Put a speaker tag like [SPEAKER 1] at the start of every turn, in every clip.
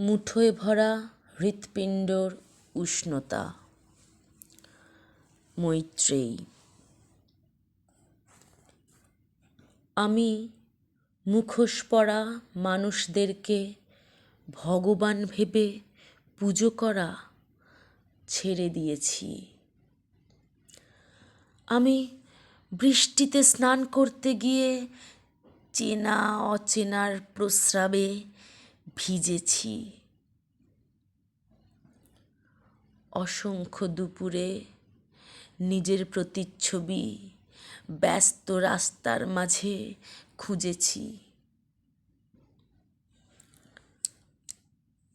[SPEAKER 1] মুঠোয় ভরা হৃৎপিণ্ডর উষ্ণতা। মৈত্রেয়ী। আমি মুখোশ পরা মানুষদেরকে ভগবান ভেবে পুজো করা ছেড়ে দিয়েছি। আমি বৃষ্টিতে স্নান করতে গিয়ে চেনা অচেনার প্রস্রাবে ভিজেছি। অসংখ্য দুপুরে নিজের প্রতিচ্ছবি ব্যস্ত রাস্তার মাঝে খুঁজেছি।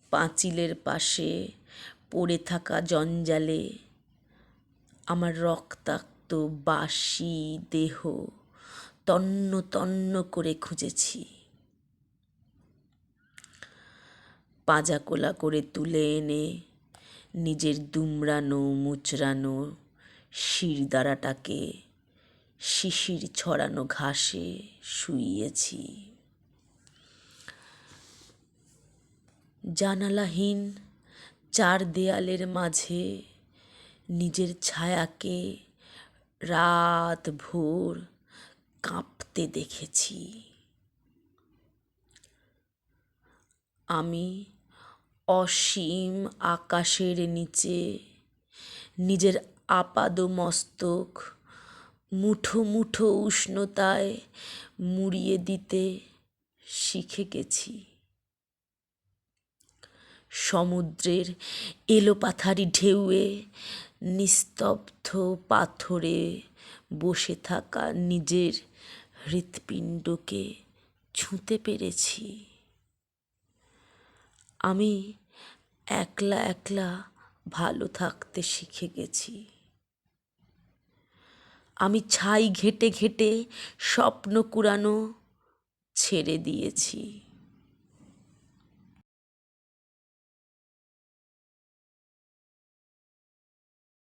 [SPEAKER 1] পাঁচিলের পাশে পড়ে থাকা জঞ্জালে আমার রক্তাক্ত বাসি দেহ তন্ন তন্ন করে খুঁজেছি। পাজা কোলা করে তুলে এনে নিজের দুমড়ানো, মুচড়ানো শিরদাঁড়াটাকে শিশির ছড়ানো ঘাসে শুইয়েছি। জানালাহীন চার দেয়ালের মাঝে নিজের ছায়াকে রাত ভোর কাঁপতে দেখেছি। আমি অসীম আকাশের নিচে। নিজের আপাদমস্তক মুঠো মুঠো উষ্ণতায় মুড়িয়ে দিতে শিখে গেছি। সমুদ্রের এলোপাথারি ঢেউয়ে নিস্তব্ধ পাথরে বসে থাকা নিজের হৃৎপিণ্ডকে ছুঁতে পেরেছি। আমি একলা একলা ভালো থাকতে শিখে গেছি। আমি ছাই ঘেঁটে ঘেঁটে স্বপ্ন কুড়ানো ছেড়ে দিয়েছি।